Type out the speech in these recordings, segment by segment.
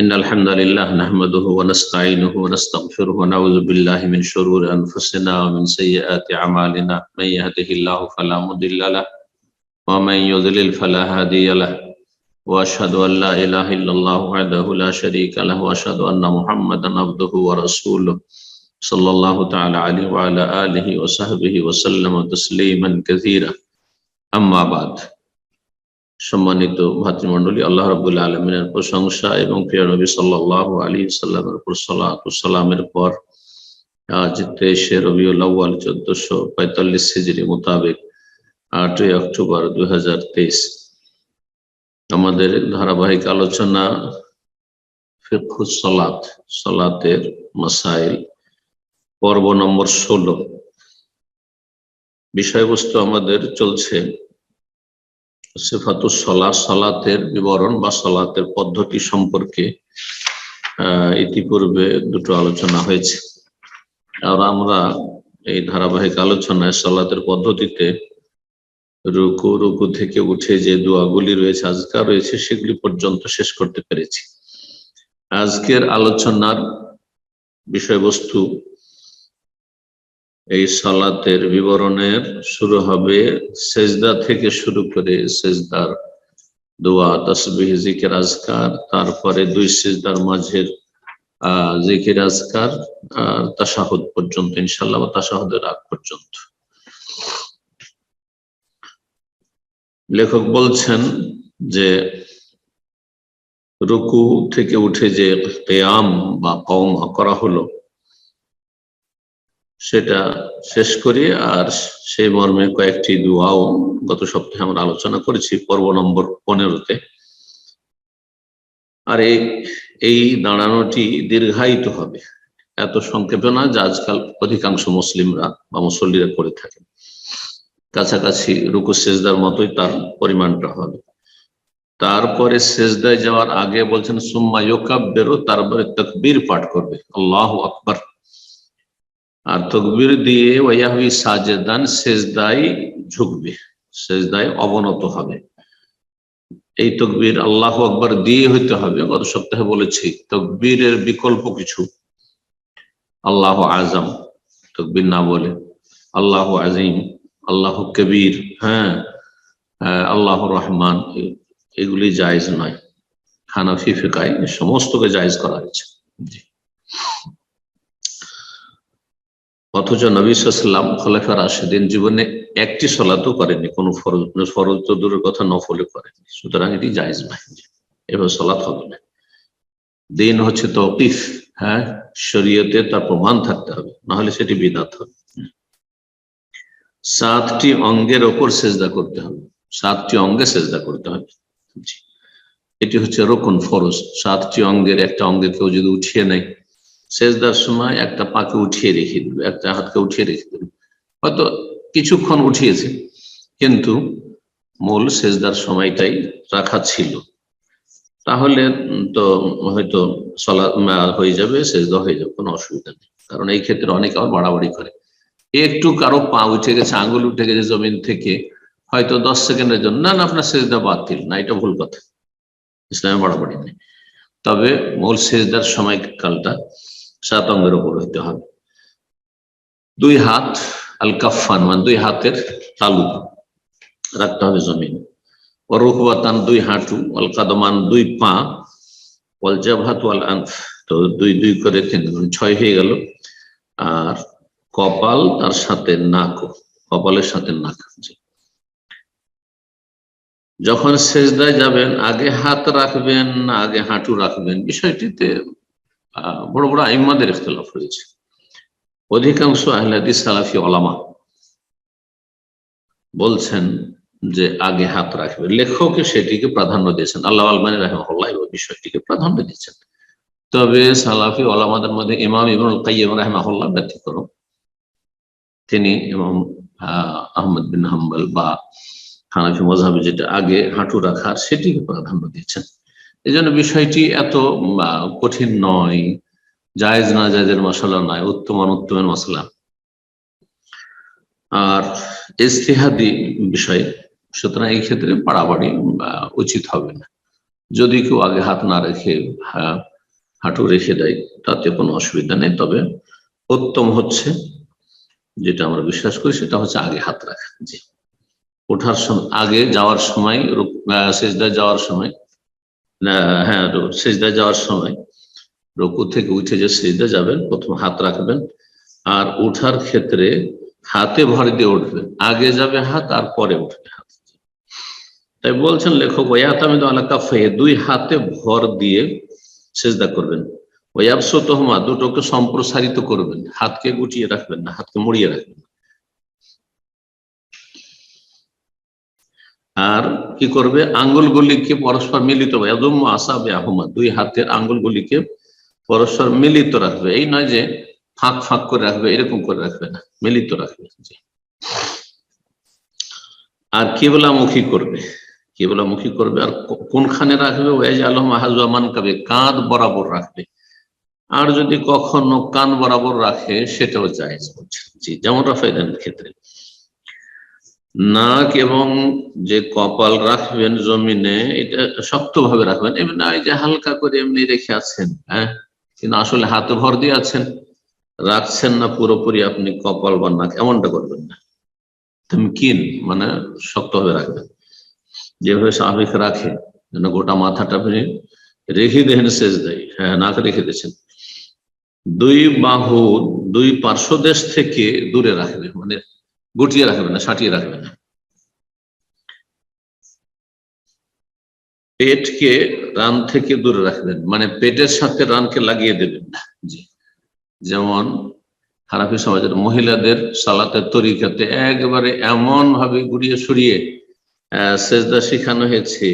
إن الحمد لله نحمده ونستعينه ونستغفره ونعوذ بالله من شرور أنفسنا ومن سيئات أعمالنا. من يهده الله فلا مضل له ومن يضلل فلا هادي له. وأشهد أن لا إله إلا الله وحده لا شريك له وأشهد أن محمدا عبده ورسوله صلى الله تعالى عليه وعلى آله وصحبه وسلم تسليما كثيرا. أما بعد. সম্মানিত ভাতৃমন্ডলী আল্লাহ রবুল্লা আলমিনের প্রশংসা এবং প্রিয় নবী সাল্লাহ আলী সাল্লামের উপর সালামের পর, আজ তেইশে রবিউল আউ্য়াল চোদ্দশো পঁয়তাল্লিশ সিজরি মোতাবেক আটই অক্টোবর দুই হাজার তেইশ। আমাদের ধারাবাহিক আলোচনা ফিরখুজ সলাত, সলাতের মাসাইল, পর্ব নম্বর ষোলো। বিষয়বস্তু আমাদের চলছে সেফাতুস সলা সলাতের বিবরণ বা সলাতের পদ্ধতি সম্পর্কে ইতিপূর্বে দুটো আলোচনা হয়েছে। আর আমরা এই ধারাবাহিক আলোচনায় সলাতের পদ্ধতিতে রুকু রুকু থেকে উঠে যে দোয়াগুলি রয়েছে আজকার রয়েছে, সেগুলি পর্যন্ত শেষ করতে পেরেছি। আজকের আলোচনার বিষয়বস্তু এই সালাতের বিবরণের শুরু হবে সেজদা থেকে শুরু করে সেজদার দোয়া, তসবিহ, জিকের, আজকার, তারপরে দুই সেজদার মাঝের জিকির, আজকার আর তাসাহুদ পর্যন্ত ইনশাল্লাহ তাসাহুদের আগ পর্যন্ত। লেখক বলছেন যে, রুকু থেকে উঠে যে কেয়াম বা কওমা করা হলো সেটা শেষ করি, আর সেই মর্মে কয়েকটি দোয়াও গত সপ্তাহে আমরা আলোচনা করেছি পর্ব নম্বর পনেরোতে। আর এই দাঁড়ানোটি দীর্ঘায়িত হবে। এত সংক্ষেপে না যা আজকাল অধিকাংশ মুসলিমরা বা মুসল্লিরা করে থাকে কাছাকাছি রুকু সেজদার মতোই তার পরিমাণটা হবে। তারপরে সেজদায় যাওয়ার আগে বলছেন, সুম্মা ইয়োকাব বেরো তারপরে তকবীর পাঠ করবে। আল্লাহ আকবর। আর তকবির দিয়ে ওয়াহবি সাজেদান সেজদাই ঝুঁকবে, সেজদায় অবনত হবে। এই তকবির আল্লাহ আকবর দিয়ে হইতে হবে। গত সপ্তাহে বলেছি, তকবীরের বিকল্প কিছু। আল্লাহ আজম তকবির না বলে। আল্লাহ আজিম আল্লাহ কবির হ্যাঁ আল্লাহ রহমান এগুলি জায়জ নয়। হানাফি ফিকায় সমস্তকে জায়জ করা হয়েছে। জি। অথচ নবী সাল্লাম খলেফা রাশেদিন জীবনে একটি সলাতও করেনি কোনো ফরজ ফরজ তো দূরের কথা নফলে করেনি সুতরাং এটি জায়জ নয় এবার সলাত হবে না। দিন হচ্ছে তৌকিফ হ্যাঁ? শরীয়তে তার প্রমাণ থাকতে হবে, নাহলে সেটি বিদাত হবে। সাতটি অঙ্গের ওপর সেজদা করতে হবে, সাতটি অঙ্গে সেজদা করতে হবে। এটি হচ্ছে রোকন ফরজ, সাতটি অঙ্গের একটা অঙ্গে কেউ যদি উঠিয়ে নেয় সেজদার সময় একটা পাকে উঠিয়ে রেখে দিল, একটা হাতকে উঠিয়ে রেখে দিল। হয়তো কিছুক্ষণ উঠিয়েছে, কিন্তু মূল সেজদার সময়টাই রাখা ছিল। তাহলে তো হয়তো চলা হয়ে যাবে, সেজদা হয়ে যাবে, কোনো অসুবিধা নেই। কারণ এই ক্ষেত্রে অনেকে আবার বাড়াবাড়ি করে। একটু কারও পা উঠে গেছে, আঙুল উঠে গেছে জমিন থেকে, হয়তো দশ সেকেন্ডের জন্য, না না, আপনার সেজদা বাতিল, না, এটা ভুল কথা। ইসলামে বাড়াবাড়ি নেই। তবে মূল সেজদার সময়কালটা সাত অঙ্গের উপর হইতে হবে। দুই হাত আল কাফান মানে দুই হাতের তালু রাখতে হবে জমিন। রুকবাতান দুই হাঁটু আল কাদমান দুই পা ওয়াল জাভাত ওয়াল আনফ তো দুই দুই করে তিন ছয় হয়ে গেল। আর কপাল তার সাথে নাক, কপালের সাথে নাক যখন শেষদায় যাবেন, আগে হাত রাখবেন না, আগে হাঁটু রাখবেন, বিষয়টিতে বড় বড় আইমাদের ইখতলাফ রয়েছে। অধিকাংশ আহলাদি সালাফি ওলামা বলছেন যে আগে হাত রাখবে। লেখকে সেটিকে প্রাধান্য দিয়েছেন। আল্লাহ আলমানি রহমাল্লাহ বিষয়টিকে প্রাধান্য দিয়েছেন। তবে সালাফি ওলামাদের মধ্যে ইমাম ইবনুল কাইয়িম রাহিমাহুল্লাহ ব্যতিক্রম। তিনি ইমাম আহ, আহমদ বিন হাম্বল বা হানাফি মজাবে যেটা আগে হাঁটু রাখার সেটিকে প্রাধান্য দিয়েছেন। এই জন্য বিষয়টি এত কঠিন নয়। জায়েজ না জায়েজের মশলা নয় উত্তম অনুত্তমের মশলা। আর ইস্তেহাদি বিষয় সুতরাং এই ক্ষেত্রে বাড়াবাড়ি আহ, উচিত হবে না। যদি কেউ আগে হাত না রেখে হাঁটু রেখে দেয় তাতে কোনো অসুবিধা নেই। তবে উত্তম হচ্ছে যেটা আমরা বিশ্বাস করি সেটা হচ্ছে আগে হাত রাখা। জি। ওঠার সময় আগে যাওয়ার সময় সেজদায় যাওয়ার সময় হ্যাঁ সেজদায় যাওয়ার সময় রুকু থেকে উঠে যে সেজদা যাবেন, প্রথম হাত রাখবেন আর উঠার ক্ষেত্রে হাতে ভর দিয়ে উঠবেন। আগে যাবে হাত, আর পরে উঠবে হাত। তাই বলছেন লেখক, ওয়াতামিদ আলা কাফাইহি দুই হাতে ভর দিয়ে সেজদা করবেন। ওয়াবসুতহুমা দুটোকে সম্প্রসারিত করবেন। হাতকে গুটিয়ে রাখবেন না, হাতকে মুড়িয়ে রাখবেন। আর কি করবে? আঙ্গুলগুলিকে পরস্পর মিলিত আসাবে আহমদ দুই হাতের আঙ্গুলগুলিকে পরস্পর মিলিত রাখবে। এই নয় যে ফাঁক ফাঁক করে রাখবে, এরকম করে রাখবে না, মিলিত রাখবে। আর কেবলামুখী করবে। কেবলামুখী করবে, আর কোনখানে রাখবে? ওয়াজ আলম আহাজমান কাবে, কাঁধ বরাবর রাখবে। আর যদি কখনো কান বরাবর রাখে, সেটাও জায়েজ জি, যেমন রাফাইদানের ক্ষেত্রে। নাক এবং যে কপাল রাখবেন জমিনে, এটা শক্ত ভাবে রাখবেন। এমনি নয় যে হালকা করে এমনি রেখে আছেন হ্যাঁ? কিন্তু আসলে হাতে ভর দিয়ে আছেন, রাখছেন না পুরোপুরি আপনি কপাল বা নাক, এমনটা করবেন না। কিন মানে শক্ত ভাবে রাখবেন। যেভাবে স্বাভাবিক রাখে, যেন গোটা মাথাটা আপনি রেখে দেন শেষ দেয় হ্যাঁ নাক রেখে দিয়েছেন। দুই বাহু, দুই পার্শ্বদেশ থেকে দূরে রাখবে মানে গুটিয়ে রাখবে না সাটিয়ে রাখবে না। পেটকে রান থেকে দূরে রাখবেন মানে পেটের সাথে রানকে লাগিয়ে দেবেন না। জি। যেমন হারাফি সমাজের মহিলাদের সালাতের তরিকাতে একবারে এমন ভাবে গুড়িয়ে সরিয়ে সেজদা শেখানো হয়েছে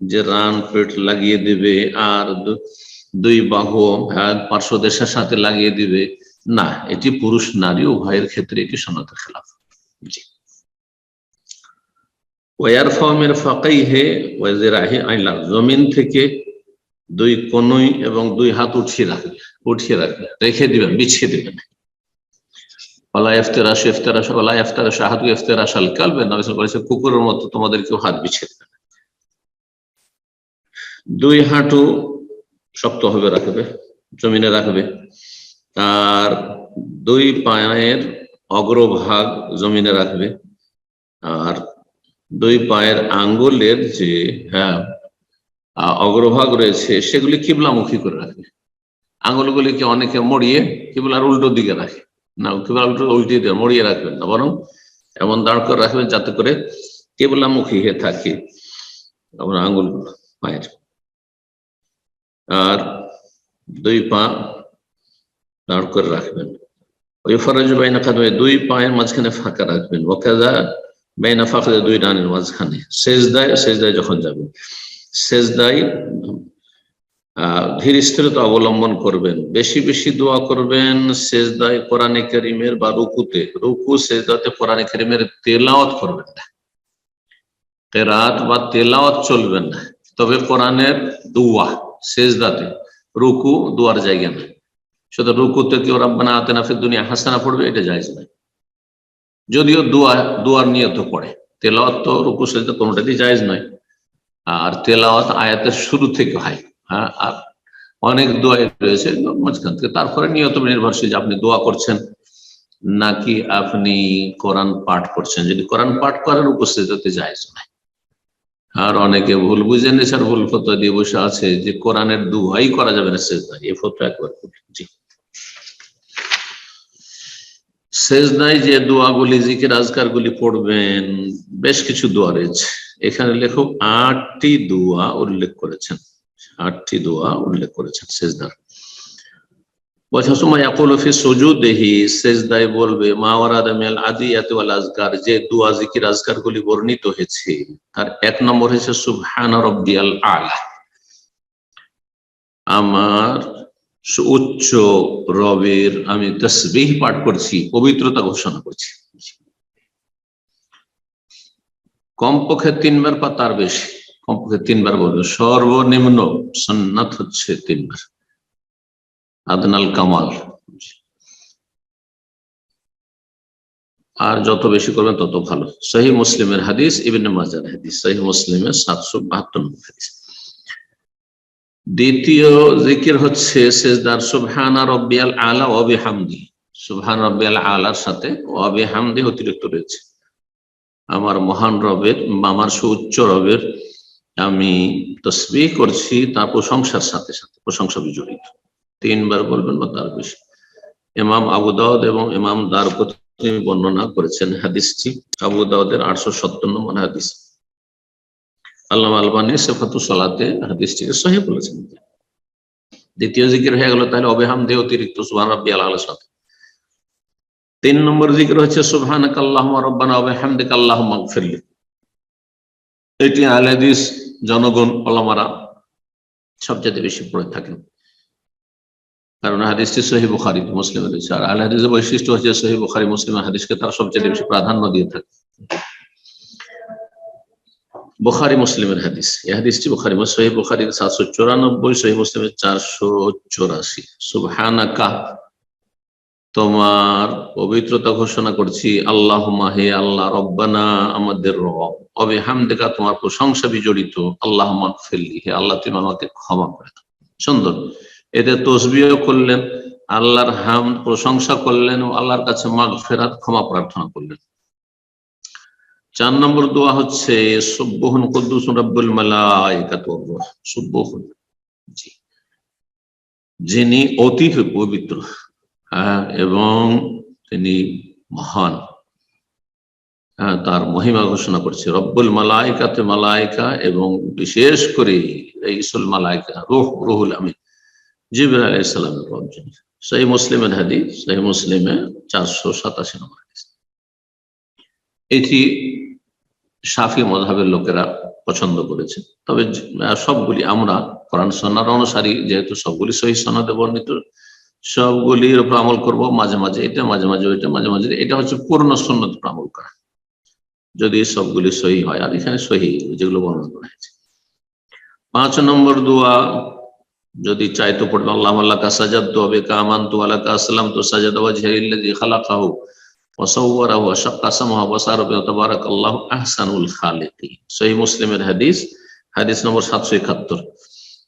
যে রান পেট লাগিয়ে দিবে আর দুই বাহু আহ, পার্শ্বদেশের সাথে লাগিয়ে দিবে। না, এটি পুরুষ নারী, উভয়ের ক্ষেত্রে এটি সনাতের খেলাফ। ওয়ার ফর্মের ফাঁকাই হে ওয়াজেরাহে আইলা জমিন থেকে দুই কনুই এবং দুই হাত উঠিয়ে রাখবে উঠিয়ে রাখবে রেখে দিবেন, বিছিয়ে দিবেন। ওলা ইফতেরাস ইফতেরাস ওলা ইফতেরাস হাতু ইফতেরাস আল কালবে, নবী ওয়াসাল্লাম কুকুরের মতো তোমাদের কেউ হাত বিছিয়ে দিবে। দুই হাঁটু শক্তভাবে রাখবে, জমিনে রাখবে। আর দুই পায়ের অগ্রভাগ জমিনে রাখবে। আর দুই পায়ের আঙ্গুলের যে হ্যাঁ অগ্রভাগ রয়েছে, সেগুলি কিবলামুখী করে রাখবে। আঙ্গুলগুলিকে অনেকে মরিয়ে কিবলার উল্টো দিকে রাখে। না, কিবলার উল্টো, উল্টে দিয়ে মরিয়ে রাখবেন না, বরং এমন দাঁড় করে রাখবেন যাতে করে কেবলামুখী হয়ে থাকে আপনার পায়ের। আর দুই পা দাঁড় করে রাখবেন। ওই ফরজ বাইনা কাদমে দুই পায়ের মাঝখানে ফাঁকা রাখবেন। ওকাজা বাইনা ফাঁকা দুই ডানের মাঝখানে। সেজদায় সেজদায় যখন যাবেন, সেজদায় আহ ধীর স্থিরতা অবলম্বন করবেন। বেশি বেশি দোয়া করবেন সেজদায় কোরআনে করিমের বা রুকুতে। রুকু, সেজদাতে কোরআনে করিমের তেলাওয়াত করবেন না। কেরাত বা তেলাওয়াত চলবেন না। তবে কোরআনের দুয়া, সেজদাতে। রুকু দুয়ার জায়গা না শুধু রুকুতে কেউ রাব্বানা আতেনা দুনিয়া হাসানা পড়বে, এটা জায়েজ নয়। যদিও দোয়া, দুয়ার নিয়ত পড়ে, তেলাওয়াত তো রুকু সেজদা কোনোটাতেই জায়েজ নয়। আর তেলাওয়াত আয়াতের শুরু থেকে হয় হ্যাঁ আর অনেক দোয়াই রয়েছে, মাঝখান থেকে তারপরে নিয়ত নির্ভরশীল যে আপনি দোয়া করছেন, নাকি আপনি কোরআন পাঠ করছেন। যদি কোরআন পাঠ করেন উপস্থিততে যায় নাই আর অনেকে ভুল বুঝে নিয়েছে আর ভুল ফতোয়া দিয়ে বসে আছে যে কোরআনের দুয়াই করা যাবে না শেষদায় এই ফতোয়া একবার জি। শেষদায় যে দোয়াগুলি, জিকির আজকার গুলি পড়বেন, বেশ কিছু দোয়া রয়েছে। এখানে লেখক আটটি দোয়া উল্লেখ করেছেন। আটটি দোয়া উল্লেখ করেছেন সেজদার। বছর সময় অকলফি সুজুদেহি, সেজদায় বলবে মাওয়ারাদ মেল আদিয়াত ওয়াল আজকার যে দোয়া, জিকির আজকার গুলি বর্ণিত হয়েছে, তার এক নম্বর হয়েছে সুবহান রব্বিয়াল আলা। আমার উচ্চ রবের আমি তসবিহ পাঠ করছি, পবিত্রতা ঘোষণা করছি। কমপক্ষে তিনবার বা তার বেশি, কমপক্ষে তিনবার বলবে। সর্বনিম্ন সন্ন্যাত হচ্ছে তিনবার। আদনাল কামাল। আর যত বেশি করবেন তত ভালো। সহি মুসলিমের হাদিস, ইবিন মাজার হাদিস। সহি মুসলিমের সাতশো বাহাত্তর হাদিস। দ্বিতীয় জিকির হচ্ছে সেজদার সুবহানা রব্বিয়াল আলা অবি হামদি সুবহান রব্বিয়াল আলার সাথে অবি হামদি অতিরিক্ত রয়েছে। আমার মহান রবের বা আমার সুউচ্চ রবের আমি তসবি করছি তার প্রশংসার সাথে সাথে, প্রশংসা বিজড়িত। তিনবার বলবেন বা তার বেশি। ইমাম আবু দাউদ এবং ইমাম দারকত বর্ণনা করেছেন হাদিসটি। আবু দাউদের আটশো সত্তর নম্বর হাদিস। আল্লাহ আলবানী সেফাতু সালাতে হাদিসটিকে সহি বলেছেন। দ্বিতীয় জিকির হয়ে গেল তাহলে অবেহাম দিয়ে অতিরিক্ত সুহান রব্বি আল্লাহ সাথে। তিন নম্বর জিকির হচ্ছে সুবহান আল্লাহ রব্বানা অবেহামদিক আল্লাহ মাগফিরলি এটি আলাদিস জনগণ, ওলামারা সবচেয়ে বেশি পড়ে থাকেন। কারণ হাদিসটি সহি বুখারি, মুসলিম রয়েছে। আর আল বৈশিষ্ট্য হচ্ছে সহি বুখারি, মুসলিম হাদিসকে তারা সবচেয়ে বেশি প্রাধান্য দিয়ে থাকে। বুখারি মুসলিমের হাদিস। এই হাদিসটি বুখারি সহি বুখারির সাতশো চুরানব্বই সহি মুসলিমের চারশো চৌরাশি। সুবহানাকা, তোমার পবিত্রতা ঘোষণা করছি। আল্লাহ মাহে আল্লাহ, রব্বানা আমাদের রব। অবে হামদেকা তোমার প্রশংসা বিজড়িত। আল্লাহ ফেললি হে আল্লাহ, তুমি আমাকে ক্ষমা করে সুন্দর। এতে তসবিও করলেন, আল্লাহর হাম প্রশংসা করলেন ও আল্লাহর কাছে মাগ ফেরাত ক্ষমা প্রার্থনা করলেন। চার নম্বর দোয়া হচ্ছে সুব্বহুন কুদ্দুস রব্বুল মালাইকাত সুব্বহুন জি। যিনি অতি পবিত্র হ্যাঁ এবং তিনি মহান হ্যাঁ তার মহিমা ঘোষণা করছে, রব্বুল মালাইকাতে মালাইকা এবং বিশেষ করে ইসুল মালাইকা, রুহ, রুহুল আমিন। জিবর আলাইসালামের রব যিনি সেই মুসলিমের হাদিস সেই মুসলিমে চারশো সাতাশি নম্বর এটি সাফি মজাবের লোকেরা পছন্দ করেছে। তবে সবগুলি আমরা কোরআন সন্ন্যার অনুসারী, যেহেতু সবগুলি সহি সনদে বর্ণিত, সবগুলির উপর আমল করব মাঝে মাঝে এটা, মাঝে মাঝে ওইটা, মাঝে মাঝে এটা। হচ্ছে পূর্ণ সন্ন্যত আমল করা। যদি সবগুলি সহি হয়, আর এখানে সহি যেগুলো বর্ণনা করা হয়েছে। পাঁচ নম্বর দোয়া, যদি চাইতো পড়বে, আল্লাহ আল্লাহ কা সাজাদ তো হবে কামান তো আল্লাহ কা আসলাম তো সাজাদ ওয়াজহিল্লাযী আল্লাহু মুসলিমের হাদিস হাদিস নম্বর 771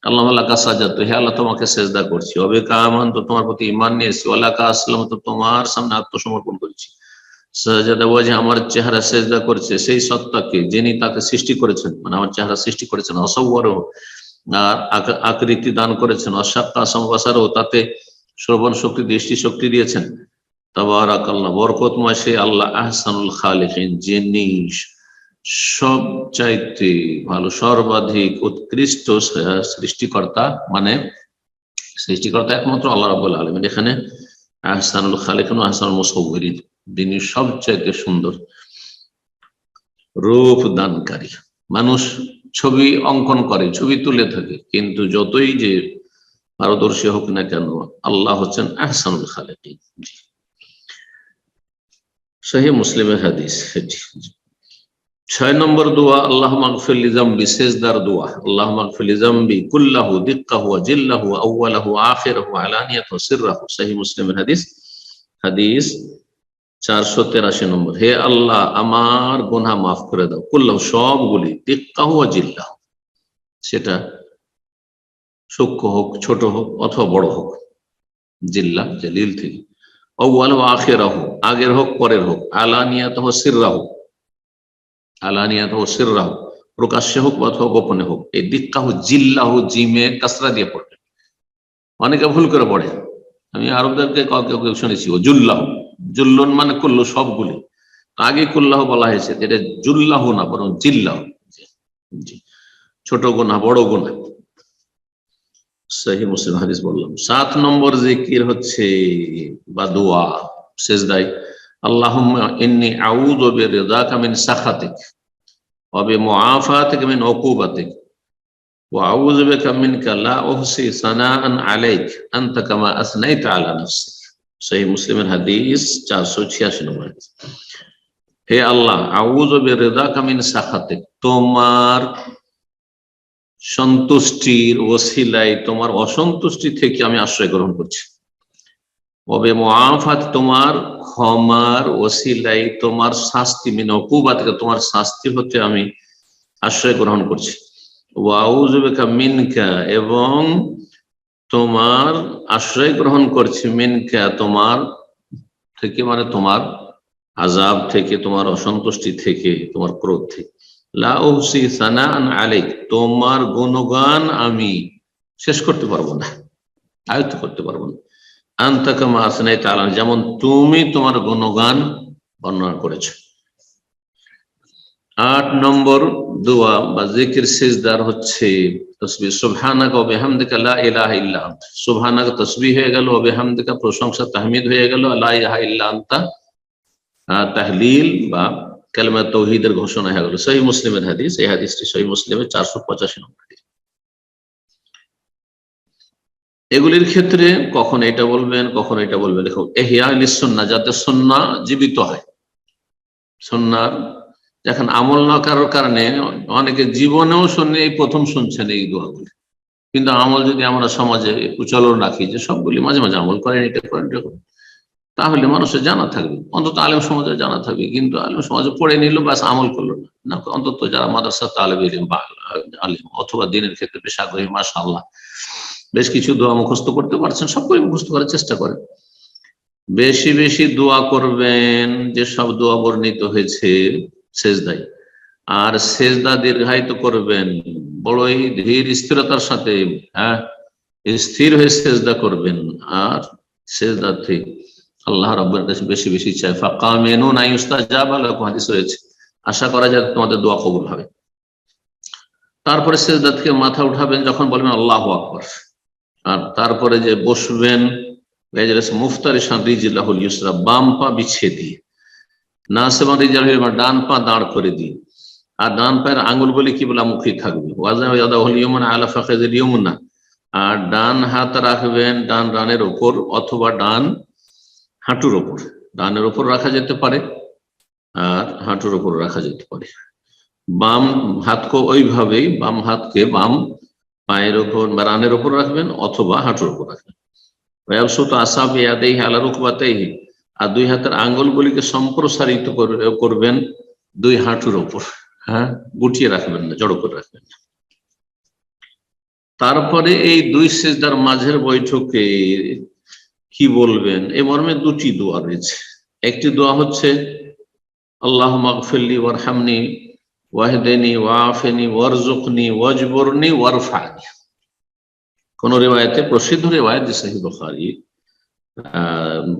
আল্লাহ আল্লাহ কা সাজাদ তো হে আল্লাহ, তোমাকে সেজদা করছি। হবে কামান, তো তোমার প্রতি ঈমান নিয়েছি। কা আসলাম, তো তোমার সামনে আত্মসমর্পণ করেছি। সাজাদা ওয়াজহ আমার চেহারা সেজদা করছে, সেই সত্তাকে যিনি তাকে সৃষ্টি করেছেন মানে আমার চেহারা সৃষ্টি করেছেন অসওয়ারহু আর আকৃতি দান করেছেন অসাক্কা সমবাসারও তাতে শ্রবণ শক্তি দৃষ্টি শক্তি দিয়েছেন। ভালো, সর্বাধিক উৎকৃষ্ট সৃষ্টিকর্তা মানে সৃষ্টিকর্তা একমাত্র আল্লাহ রাবুল আলম এখানে আহসানুল আহসানুল যিনি সব চাইতে সুন্দর রূপ দানকারী। মানুষ ছবি অঙ্কন করে, ছবি তুলে থাকে, কিন্তু যতই যে পারদর্শী হোক না কেন, আল্লাহ হচ্ছেন আহসানুল খালেকি সহি মুসলিমের হাদিস এটি ছয় নম্বর দোয়া, আল্লাহ মাগফিল জাম্বি শেষদার দোয়া। আল্লাহ মাগফিল জাম্বি কুল্লাহু, দিক্কাহু জিল্লাহু আউয়ালাহু, আখিরাহু আলানিয়াতহু সিররাহু। সহি মুসলিমের হাদিস। হাদিস চারশো তেরাশি নম্বর। হে আল্লাহ, আমার গোনা মাফ করে দাও। করলাম সবগুলি, দিক্কাহ জিল্লাহ। সেটা সূক্ষ্ম হোক, ছোট হোক, অথবা বড় হোক। জিল্লা, জলিল থেকে। আগের হোক, পরের হোক। আলানিয়াত সিররাহ। আলানিয়াত হোক প্রকাশ্যে হোক অথবা গোপনে হোক। এই দিক্কাহ জিল্লাহ জিমে কাসরা দিয়ে পড়বে অনেকে ভুল করে পড়ে। আমি আরবদেরকে কাউকে শুনেছি, ও জুল্লাহ। জুল্লন মানে করল সবগুলি। আগে কুল্লাহ বলা হয়েছে, এটা জুল্লাহ না, বরং জিল্লাহ। ছোট গোনা বড় গোনা সহি মুসলিম হাদিস বললাম সাত নম্বর জিকির হচ্ছে বা দোয়া শেষদাই আল্লাহ ইন্নি আউযু বিরিদাকা মিন সাখাতিক ওয়া বিমুআফাতিক মিন উকুবাতিক وأعوذ بك منك لا أحصي ثناء عليك أنت كما أثنيت على نفسك সেই মুসলিমের হাদিস চারশো ছিয়াশি নম্বর হাদিস। হে আল্লাহ আউযু বিরিদাকা মিন সাখাতিক তোমার সন্তুষ্টির ওসিলায় তোমার অসন্তুষ্টি থেকে আমি আশ্রয় গ্রহণ করছি। ওবে মুআফাত তোমার ক্ষমার ওসিলায় তোমার শাস্তি, মিন অকুবা থেকে তোমার শাস্তি হতে আমি আশ্রয় গ্রহণ করছি। ওয়াউযু মিনকা, এবং তোমার আশ্রয় গ্রহণ করছি মিনকা, তোমার থেকে মানে তোমার আজাব থেকে, তোমার অসন্তুষ্টি থেকে, তোমার ক্রোধ থেকে। লাউসি সানান আলাইক, তোমার গুণগান আমি শেষ করতে পারব না, আয়ত্ত করতে পারব না। আন্তাকামা আসনাই তালান যেমন তুমি তোমার গুণগান বর্ণনা করেছ। আট নম্বর দোয়া বা জিকির সিজদার হচ্ছে তসবি সুবহানাক ওয়া বিহামদিকা লা ইলাহা ইল্লা আনতা। হয়ে গেল বিহামদিকা প্রশংসা, তাহমিদ হয়ে গেল, লা ইলাহা ইল্লা তাহলিল বা কালেমা তৌহিদের ঘোষণা হয়ে গেল। সহি মুসলিমের হাদিস, এই হাদিসটি সহি মুসলিমের চারশো পঁচাশি নম্বর হাদিস। এগুলির ক্ষেত্রে কখন এটা বলবেন, কখন এটা বলবেন? দেখো, এহিয়া সন্না, যাতে সন্না জীবিত হয়। সন্ন্যার যখন আমল না করার কারণে অনেকে জীবনেও শুনে, এই প্রথম শুনছেন এই দোয়াগুলি। কিন্তু আমল যদি আমরা সমাজে প্রচলন রাখি যে সবগুলি মাঝে মাঝে আমল করেন, এটা করেন এটা করেন। তাহলে মানুষের জানা থাকবে। অন্তত আলেম সমাজে জানা থাকবে। কিন্তু আলেম সমাজে পড়ে নিল বাস আমল করল না। অন্তত যারা মাদ্রাসা তালেব ইলম বা আলেম অথবা দিনের ক্ষেত্রে বেশ আগ্রহী মাসা আল্লাহ বেশ কিছু দোয়া মুখস্থ করতে পারছেন সবগুলি মুখস্থ করার চেষ্টা করেন। বেশি বেশি দোয়া করবেন যে সব দোয়া বর্ণিত হয়েছে, সেজদাই। আর সেজদা দীর্ঘায়িত করবেন, বড়ই ধীর স্থিরতার সাথে হ্যাঁ স্থির হয়ে সেজদা করবেন। আর সেজদাতে আল্লাহ রাব্বুর কাছে বেশি বেশি চাই ফাঁকা মেনু নাই উস্তাজাব হাদিস রয়েছে। আশা করা যায় তোমাদের দোয়া কবুল হবে। তারপরে সেজদা থেকে মাথা উঠাবেন যখন বলবেন আল্লাহ আকবর। আর তারপরে যে বসবেন বাম পা বিছিয়ে দিয়ে। নাসেবান রিজাল ডান পা দাঁড় করে দিয়ে। আর ডান পায়ের আঙ্গুলগুলি কি বলা? মুখী থাকবে। আলা ইয়মুনা আর ডান হাত রাখবেন, ডান রানের ওপর অথবা ডান হাঁটুর ওপর, ডানের ওপর রাখা যেতে পারে আর হাঁটুর ওপর রাখা যেতে পারে। বাম হাতকে ওইভাবেই, বাম হাতকে বাম পায়ের ওপর বা রানের ওপর রাখবেন অথবা হাঁটুর ওপর রাখবেন। ব্যবসত আসাব ইয়াদেই আলা রুকবাতেই আর দুই হাতের আঙ্গুলগুলিকে সম্প্রসারিত করে- করবেন দুই হাঁটুর ওপর। হ্যাঁ গুটিয়ে রাখবেন না, জড়ো করে রাখবেন না। তারপরে এই দুই সেজদার মাঝের বৈঠকে কি বলবেন? এ মর্মে দুটি দোয়া রয়েছে। একটি দোয়া হচ্ছে আল্লাহ মাগফিল্লি ওয়ারহামনি, ওয়াহদেনি ওয়াফেনি ওয়ারজুকনি ওয়াজবরনি, ওয়ারফানি। কোন রেওয়ায়তে, প্রসিদ্ধ রেওয়ায়ত সহি বুখারী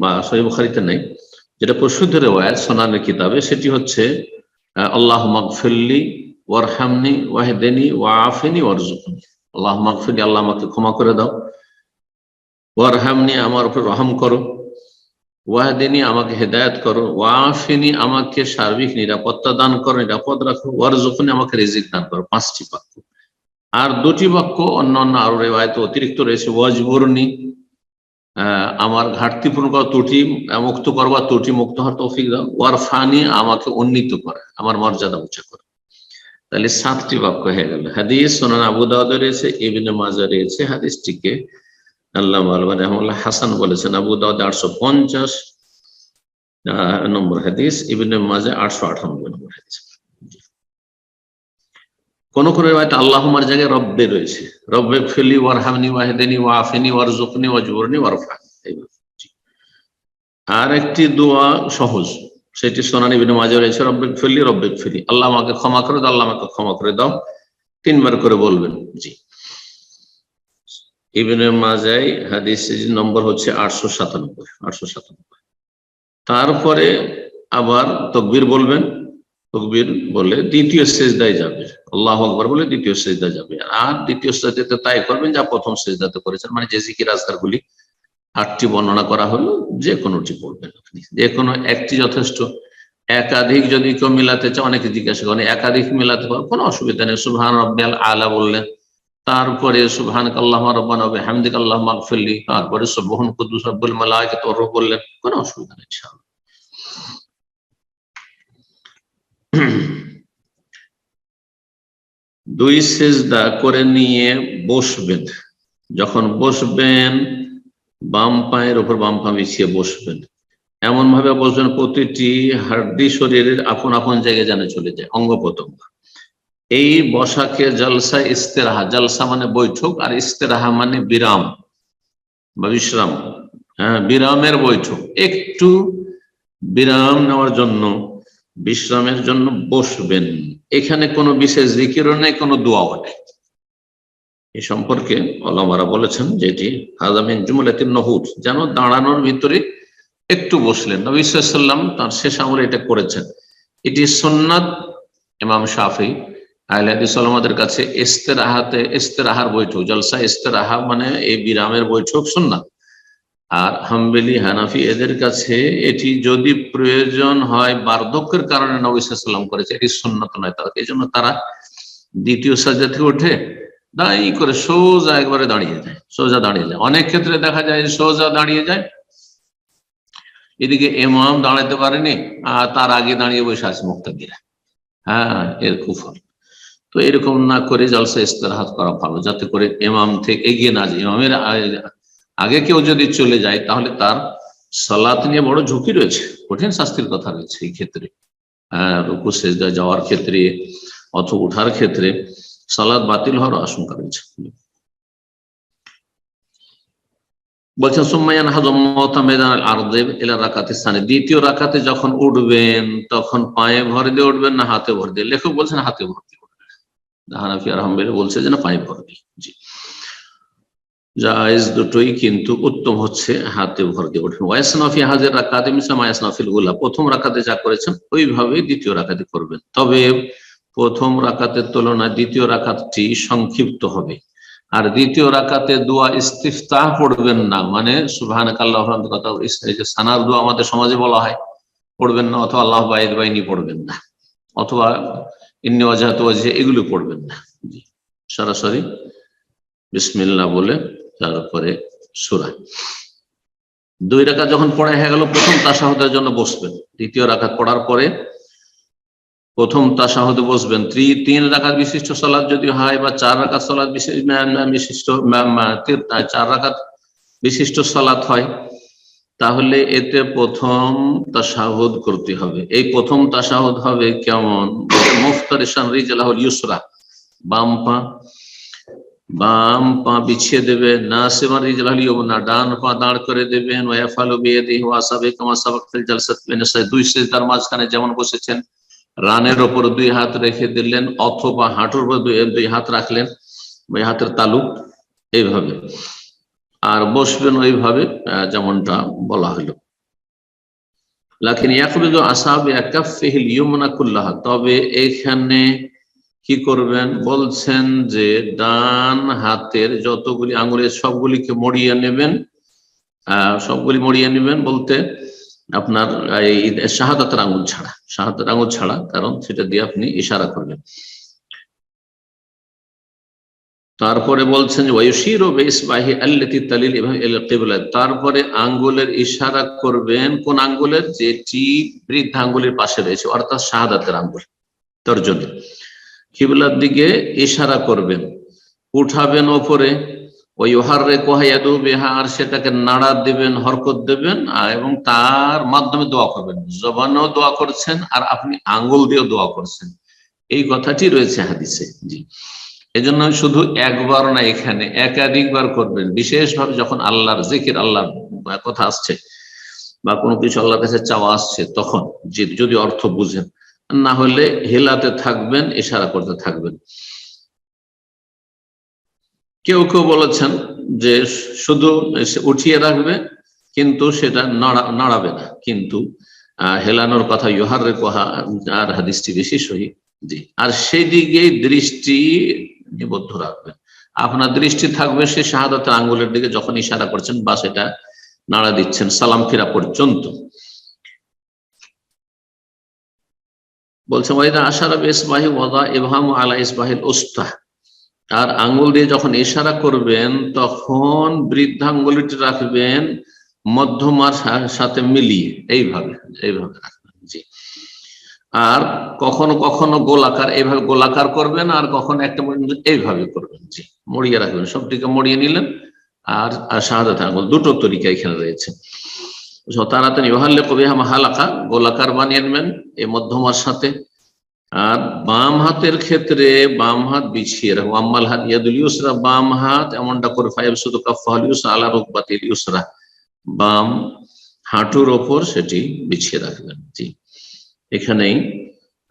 বা সহি বুখারীতে নেই, যেটা প্রসিদ্ধ রেওয়ায়ত সোনানের কিতাবে, সেটি হচ্ছে আল্লাহ মাগফিল্লি ওয়ারহামনি, ওয়াহদেনি ওয়াফেনি ওয়ারজুকনি আল্লাহ মাগফিল্লি আল্লাহ আমাকে ক্ষমা করে দাও। ওয়ারহামনি আমার উপর রহম করো। ওয়াহদিনী আমাকে হেদায়ত করো। ওয়াফিনী আমাকে সার্বিক নিরাপত্তা দান করো, নিরাপদ রাখো। ওয়ারজুকনি আমাকে রিজিক দান করো। পাঁচটি বাক্য। আর দুটি বাক্য অন্য অন্য আরও রেওয়ায়তে অতিরিক্ত রয়েছে। ওয়াজবরনি আমার ঘাটতি পূরণ করা ত্রুটি, মুক্ত করবা ত্রুটি, মুক্ত হওয়ার তৌফিক দাও। ওয়ারফানি আমাকে উন্নীত করে, আমার মর্যাদা উঁচা করে। তাহলে সাতটি বাক্য হয়ে গেল। হাদিস সোনান আবু দাউদ রয়েছে, ইবনে মাজা রয়েছে, হাদিসটিকে আল্লাহ রহমুল্লাহ হাসান বলেছেন, আবু দাউদ আটশো পঞ্চাশ নম্বর হাদিস, ইবনে মাজা আটশো আটানব্বই নম্বর হাদিস। কোন কোন রেওয়ায়তে আল্লাহমার জায়গায় রব্বে রয়েছে। রব্বে ফিলি ওয়ারহামনি ওয়াহেদিনী ওয়াফিনি ওয়ারজুকনি ওয়াজবরনি ওয়ারফা। আর একটি দোয়া সহজ, সেটি সোনানি বিন মাঝে রয়েছে, রব্বে ফিলি রব্বে ফিলি আল্লাহ আমাকে ক্ষমা করে দাও, আল্লাহ আমাকে ক্ষমা করে দাও। তিনবার করে বলবেন, জি। ইবনে মাজাই হাদিস নম্বর হচ্ছে আটশো সাতানব্বই আটশো সাতানব্বই। তারপরে আবার তকবির বলবেন, তকবির বলে দ্বিতীয় সেজদায় যাবে। আল্লাহ আকবর বলে দ্বিতীয় সেজদা যাবে। আর দ্বিতীয় সেজদাতে তাই করবেন যা প্রথম সেজদাতে করেছেন মানে যে জিকির আজকার গুলি আটটি বর্ণনা করা হলো, যে কোনোটি বলবেন আপনি। যে কোনো একটি যথেষ্ট। একাধিক যদি কেউ মিলাতে চায়, অনেকে জিজ্ঞাসা করেন একাধিক মিলাতে পারো? কোনো অসুবিধা নেই। সুবহান রব্বিয়াল আলা বললেন তারপরে সুবহান তারপরে সুবহান কুদ্দুস রব্বুল বললেন কোনো অসুবিধা নেই দুই সেজদা করে নিয়ে বসবেন। যখন বসবেন, বাম পায়ের উপর বাম পা বিছিয়ে বসবেন। এমন ভাবে বসবেন, প্রতিটি হাড্ডি শরীরের আপন আপন জায়গায় জানে চলে যায় অঙ্গ প্রত্যঙ্গ এই বসাকে জলসা ইস্তেরাহা, জলসা মানে বৈঠক আর ইস্তেরাহা মানে বিরাম বা বিশ্রাম। হ্যাঁ বিরামের বৈঠক। একটু বিরাম নেওয়ার জন্য, বিশ্রামের জন্য বসবেন। এখানে কোনো বিশেষ জিকিরও নেই, কোনো দোয়াও নেই। এ সম্পর্কে আল্লামারা বলেছেন যেটি হাজামিন জুমুলাতিন নহুদ যেন দাঁড়ানোর ভিতরে একটু বসলেন। নবী তার শেষ আমলে এটা করেছেন। এটি সোননাথ ইমাম শাফি আহলাদি সালামাদের কাছে ইস্তেরাহাতে, ইস্তেরাহার বৈঠক, জলসা ইস্তেরাহা মানে এই বিরামের বৈঠক সোননাথ আর হাম্বেলি, হানাফি এদের কাছে এটি যদি প্রয়োজন হয়, বার্ধক্যের কারণে নবী সাল্লাম করেছে, এটি সুন্নত নয় তার। এই জন্য তারা দ্বিতীয় সাজা থেকে ওঠে দাঁড়িয়ে করে সোজা একবারে দাঁড়িয়ে যায়, সোজা দাঁড়িয়ে যায়। অনেক ক্ষেত্রে দেখা যায় সোজা দাঁড়িয়ে যায়। এদিকে এমাম দাঁড়াতে পারেনি, আর তার আগে দাঁড়িয়ে বসে আছে মুক্তাদিরা। হ্যাঁ এর কুফল। তো এরকম না করে জলসা ইস্তেরাহাত করা ভালো, যাতে করে এমাম থেকে এগিয়ে না যায়। ইমামের আগে কেউ যদি চলে যায়, তাহলে তার সালাত নিয়ে বড় ঝুঁকি রয়েছে, কঠিন শাস্তির কথা রয়েছে এই ক্ষেত্রে। হ্যাঁ রুকু, সেজদা যাওয়ার ক্ষেত্রে অথবা উঠার ক্ষেত্রে সালাদ বাতিল হওয়ার আশঙ্কা রয়েছে। বলছেন সুম্মায়ান হাজমেদান আরদেব এলা রাকাতে স্থানে দ্বিতীয় রাকাতে যখন উঠবেন, তখন পায়ে ভর দিয়ে উঠবেন না হাতে ভর দিয়ে? লেখক বলছেন হাতে ভর দিয়ে হানাফি আহমেদ বলছে যে না পায়ে ভর দিয়ে জি। জায়েজ দুটোই কিন্তু উত্তম হচ্ছে হাতে ভর দিয়ে উঠবেন ওয়াসনাফি হাজের রাকাতে মিসলাম ওয়াসনাফিলগুলা। প্রথম রাকাতে যা করেছেন ওইভাবে দ্বিতীয় রাকাতে করবেন। তবে প্রথম রাকাতের তুলনায় দ্বিতীয় রাকাতটি সংক্ষিপ্ত হবে। আর দ্বিতীয় রাকাতে দোয়া ইস্তিফতাহ পড়বেন না। মানে সুবহান কথা সানার দোয়া আমাদের সমাজে বলা হয়, পড়বেন না অথবা আল্লাহ বাইদ বাইনি পড়বেন না। অথবা ইন্নি অজাহাত এগুলো পড়বেন না। সরাসরি বিসমিল্লাহ বলে তারপরে সুরা। দুই রাখা যখন পড়া হয়ে গেল, প্রথম তাসাহতের জন্য বসবেন। দ্বিতীয় রাকাত পড়ার পরে প্রথম তাসাহদে বসবেন। ত্রি, তিন রাকাত বিশিষ্ট সলাদ যদি হয় বা চার রাকাত সলাদ বিশিষ্ট চার রাকাত বিশিষ্ট সলাদ হয় তাহলে এতে প্রথম তাসাহুদ করতে হবে। এই প্রথম তাসাহুদ হবে কেমন? মুফতারিসান ইউসরা। বাম পা বাম পা বিছিয়ে দেবে। না সেমান রিজালাহ না, ডান পা দাঁড় করে দেবেন। ওয়াফালু দুই মাঝখানে যেমন বসেছেন, রানের ওপর দুই হাত রেখে দিলেন, অথবা হাঁটুর উপর দুই হাত রাখলেন। ওই হাতের তালু এইভাবে। বসবেন ওইভাবে যেমনটা বলা হলো। লাকিন ইয়াকুবিদু আসাবে একাফিহিল ইয়মুনা কুল্লাহা, তবে এখানে কি করবেন? বলছেন যে ডান হাতের যতগুলি আঙুলের সবগুলিকে মরিয়ে নেবেন সবগুলি মরিয়ে নেবেন বলতে আপনার এই শাহাদাতের আঙুল ছাড়া, শাহাদাতের আঙুল ছাড়া, কারণ সেটা দিয়ে আপনি ইশারা করবেন। তারপরে বলছেন তালিল তারপরে আঙ্গুলের ইশারা করবেন, কোন আঙ্গুলের? যেটি বৃদ্ধ আঙ্গুলের পাশে রয়েছে, অর্থাৎ শাহাদাতের আঙ্গুল, তর্জনী। কিবলার দিকে ইশারা করবেন, উঠাবেন ওপরে ওই ওহার রে কোহাইয়াদু বেহা, আর সেটাকে নাড়া দেবেন, হরকত দেবেন এবং তার মাধ্যমে দোয়া করবেন। জবানেও দোয়া করছেন, আর আপনি আঙ্গুল দিয়েও দোয়া করছেন। এই কথাটি রয়েছে হাদিসে, জি। এজন্য শুধু একবার না এখানে একাধিকবার করবেন। বিশেষভাবে যখন আল্লাহর জিকির, আল্লাহর কথা আসছে বা কোনো কিছু আল্লাহর কাছে চাওয়া আসছে, তখন যদি অর্থ বুঝেন। না হলে হেলাতে থাকবেন, ইশারা করতে থাকবেন। কেউ কেউ বলেছেন যে শুধু উঠিয়ে রাখবে, কিন্তু সেটা নাড়াবে না। কিন্তু হেলানোর কথা ইহার কোহা আর হাদিসটি বেশি সহি। আর সেই দিকে দৃষ্টি নিবদ্ধ রাখবেন। আপনার দৃষ্টি থাকবে সে শাহাদাতের আঙ্গুলের দিকে যখন ইশারা করছেন বা সেটা নাড়া দিচ্ছেন, সালাম ফিরা পর্যন্ত। বলছে ওয়াইদা আশারা ইসবাহি ওয়াদা ইবহাম আলা ইসবাহিল উস্তাহ আর আঙ্গুল দিয়ে যখন ইশারা করবেন, তখন বৃদ্ধাঙ্গুলিটি রাখবেন মধ্যমার সাথে মিলিয়ে। এইভাবে এইভাবে রাখবেন, জি। আর কখনো কখনো গোলাকার এইভাবে গোলাকার করবেন আর কখনো একটা এইভাবে করবেন। জি মড়িয়ে রাখবেন, সবটিকে মরিয়ে নিলেন আর আর শাহাদাত আঙ্গুল, দুটো তরিকা এখানে রয়েছে। তাড়াতাড়ি ওহাল্লে কবি হামা হালাকা গোলাকার বানিয়ে নেবেন এই মধ্যমার সাথে। আর বাম হাতের ক্ষেত্রে বাম হাত বিছিয়ে রাখব আম্মাল হাত ইয়াদুল ইউসরা, বাম হাত এমনটা করে ফাইভ শুধু কাফাল ইউসরা আলা রুকবাতিল ইউসরা। বাম হাঁটুর ওপর সেটি বিছিয়ে রাখবেন। জি। এখানেই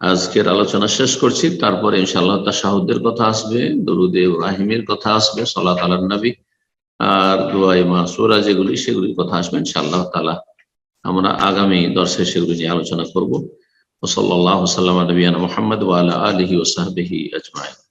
আজকের আলোচনা শেষ করছি। তারপরে ইনশাআল্লাহ তাসাহুদের কথা আসবে দরুদে ইব্রাহিমের কথা আসবে, সালাত আলান নবী আর দোয়াই মাসুরা যেগুলি, সেগুলির কথা আসবে ইনশাআল্লাহ তাআলা। আমরা আগামী দর্শে সেগুলি নিয়ে আলোচনা করব। ওসল্লাহ সাল্লাম নবীন মোহাম্মদ ওয়ালা আলহি ওসাহবিহি আজমাইন।